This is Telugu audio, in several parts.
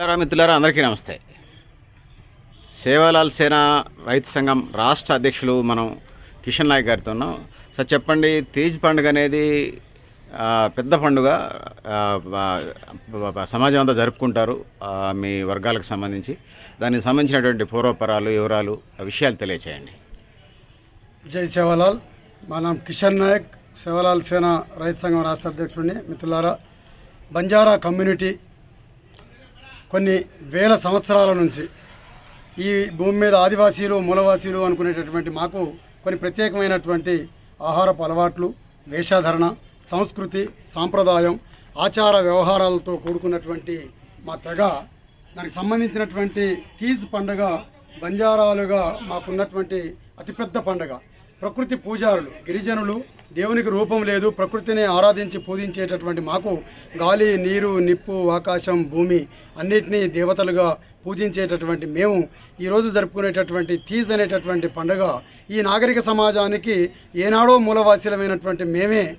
మిత్రులారా అందరికీ నమస్తే. సేవాలాల్ సేన రైతు సంఘం రాష్ట్ర అధ్యక్షులు మనం కిషన్ నాయక్ గారితో ఉన్నాం. సార్ చెప్పండి తీజ్ పండుగ అనేది పెద్ద పండుగ సమాజం అంతా జరుపుకుంటారు మీ వర్గాలకు సంబంధించి. దానికి సంబంధించినటువంటి పూర్వపరాలు వివరాలు ఆ విషయాలు తెలియచేయండి. జై సేవాలాల్. మనం కిషన్ నాయక్. సేవాలాల్ సేన రైతు సంఘం రాష్ట్ర అధ్యక్షుడిని. మిత్రులారా బంజారా కమ్యూనిటీ కొన్ని వేల సంవత్సరాల నుంచి ఈ భూమి మీద ఆదివాసీలు మూలవాసీలు అనుకునేటటువంటి మాకు కొన్ని ప్రత్యేకమైనటువంటి ఆహారపు అలవాట్లు వేషధారణ సంస్కృతి సాంప్రదాయం ఆచార వ్యవహారాలతో కూడుకున్నటువంటి మా తెగ. దానికి సంబంధించినటువంటి తీజ్ పండుగ బంజారాలుగా మాకున్నటువంటి అతిపెద్ద పండుగ. ప్రకృతి పూజారులు గిరిజనులు దేవునికి రూపం లేదు ప్రకృతిని ఆరాధించి పూజించేటటువంటి మాకు గాలి నీరు నిప్పు ఆకాశం భూమి అన్నిటినీ దేవతలుగా పూజించేటటువంటి మేము ఈరోజు జరుపుకునేటటువంటి తీజ్ అనేటటువంటి పండుగ ఈ నాగరిక సమాజానికి ఏనాడో మూలవాసీలమైనటువంటి మేమే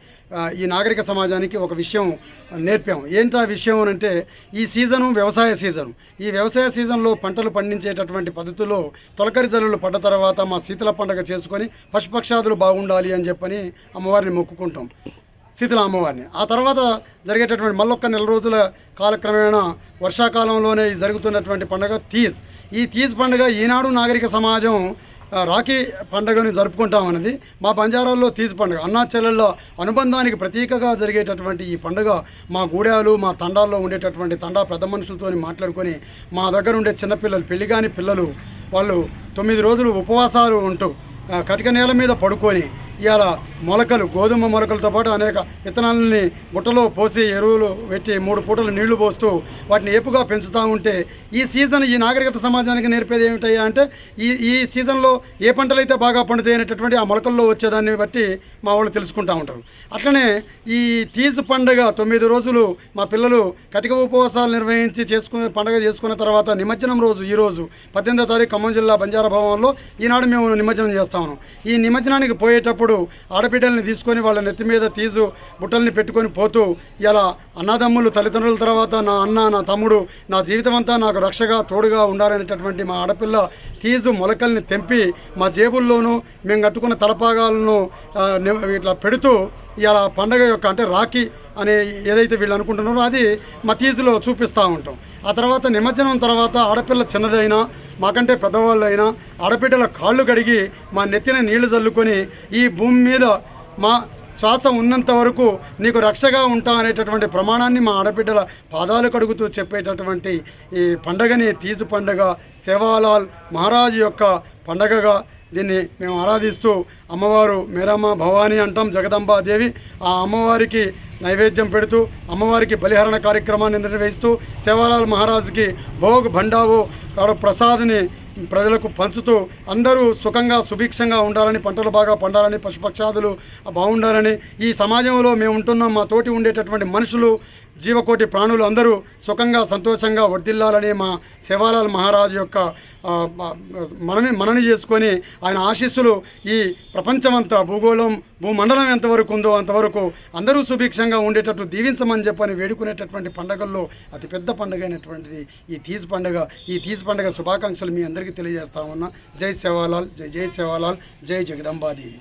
ఈ నాగరిక సమాజానికి ఒక విషయం నేర్పాము ఏంటా విషయం అంటే ఈ సీజను వ్యవసాయ సీజను. ఈ వ్యవసాయ సీజన్లో పంటలు పండించేటటువంటి పద్ధతుల్లో తొలకరి జల్లులు పడ్డ తర్వాత మా శీతల పండగ చేసుకొని పశుపక్షాదులు బాగుండాలి అని చెప్పని అమ్మవారిని మొక్కుకుంటాం. శీతల అమ్మవారిని. ఆ తర్వాత జరిగేటటువంటి మళ్ళొక్క నెల రోజుల కాలక్రమేణా వర్షాకాలంలోనే జరుగుతున్నటువంటి పండుగ తీజ్. ఈ తీజ్ పండుగ ఈనాడు నాగరిక సమాజం రాఖీ పండుగను జరుపుకుంటామన్నది మా బంజారాల్లో తీజ్ పండుగ. అన్నా అనుబంధానికి ప్రతీకగా జరిగేటటువంటి ఈ పండుగ మా గూడాలు మా తండాల్లో ఉండేటటువంటి తండా పెద్ద మనుషులతో మాట్లాడుకొని మా దగ్గర ఉండే చిన్నపిల్లలు పెళ్ళిగాని పిల్లలు వాళ్ళు తొమ్మిది రోజులు ఉపవాసాలు ఉంటూ కటిక నేల మీద పడుకొని ఇలా మొలకలు గోధుమ మొలకలతో పాటు అనేక విత్తనాలని బుట్టలో పోసి ఎరువులు పెట్టి మూడు పూటలు నీళ్ళు పోస్తూ వాటిని ఏపుగా పెంచుతూ ఉంటే ఈ సీజన్ ఈ నాగరికత సమాజానికి నేర్పేది ఏమిటయ్యా అంటే ఈ ఈ సీజన్లో ఏ పంటలు అయితే బాగా పండుతాయి అనేటటువంటి ఆ మొలకల్లో వచ్చేదాన్ని బట్టి మా వాళ్ళు తెలుసుకుంటూ ఉంటారు. అట్లనే ఈ తీజ్ పండుగ తొమ్మిది రోజులు మా పిల్లలు కటిక ఉపవాసాలు నిర్వహించి చేసుకునే పండుగ చేసుకున్న తర్వాత నిమజ్జనం రోజు ఈ రోజు పద్దెనిమిదో తారీఖు ఖమ్మం జిల్లా బంజారా భవన్లో ఈనాడు మేము నిమజ్జనం చేస్తాము ఈ నిమజ్జనానికి పోయేటప్పుడు ఆడబిడ్డల్ని తీసుకొని వాళ్ళ నెత్తి మీద తీజు బుట్టల్ని పెట్టుకొని పోతూ ఇలా అన్నదమ్ములు తల్లిదండ్రుల తర్వాత నా అన్న నా తమ్ముడు నా జీవితం అంతా నాకు రక్షగా తోడుగా ఉండాలనేటటువంటి మా ఆడపిల్ల తీజు మొలకల్ని తెంపి మా జేబుల్లోనూ మేము కట్టుకున్న తలపాగాలను ఇట్లా పెడుతూ ఇలా పండగ యొక్క అంటే రాఖీ అనే ఏదైతే వీళ్ళు అనుకుంటున్నారో అది మా తీజులో చూపిస్తూ ఉంటాం. ఆ తర్వాత నిమజ్జనం తర్వాత ఆడపిల్ల చిన్నదైనా మాకంటే పెద్దవాళ్ళు అయినా ఆడపిల్లల కాళ్ళు కడిగి మా నెత్తిన నీళ్ళు చల్లుకొని ఈ భూమి మీద మా శ్వాస ఉన్నంత వరకు నీకు రక్షగా ఉంటా అనేటటువంటి ప్రమాణాన్ని మా ఆడబిడ్డల పాదాలు కడుగుతూ చెప్పేటటువంటి ఈ పండగని తీజు పండగ సేవాలాల్ మహారాజు యొక్క పండగగా దీన్ని మేము ఆరాధిస్తూ అమ్మవారు మేరమ్మ భవానీ అంటాం జగదంబాదేవి ఆ అమ్మవారికి నైవేద్యం పెడుతూ అమ్మవారికి బలిహరణ కార్యక్రమాన్ని నిర్వహిస్తూ సేవాలాల్ మహారాజుకి భోగ్ భండావు కాడు ప్రసాద్ని ప్రజలకు పంచుతూ అందరూ సుఖంగా సుభిక్షంగా ఉండాలని పంటలు బాగా పండాలని పశుపక్షాదులు బాగుండాలని ఈ సమాజంలో మేము ఉంటున్నాం. మా తోటి ఉండేటటువంటి మనుషులు జీవకోటి ప్రాణులు అందరూ సుఖంగా సంతోషంగా వర్ధిల్లాలని మా శివాలాల్ మహారాజు యొక్క మనని మనని చేసుకొని ఆయన ఆశీస్సులు ఈ ప్రపంచమంతా భూగోళం భూమండలం ఎంతవరకు ఉందో అంతవరకు అందరూ సుభిక్షంగా ఉండేటట్టు దీవించమని చెప్పని వేడుకునేటటువంటి పండగల్లో అతిపెద్ద పండుగ అయినటువంటిది ఈ తీజ్ పండుగ. ఈ తీజ్ పండుగ శుభాకాంక్షలు మీ అందరికీ అందరికీ తెలియజేస్తా ఉన్నా. జై సేవాలాల్ జై జై సేవాలాల్ జై జగదంబాదేవి.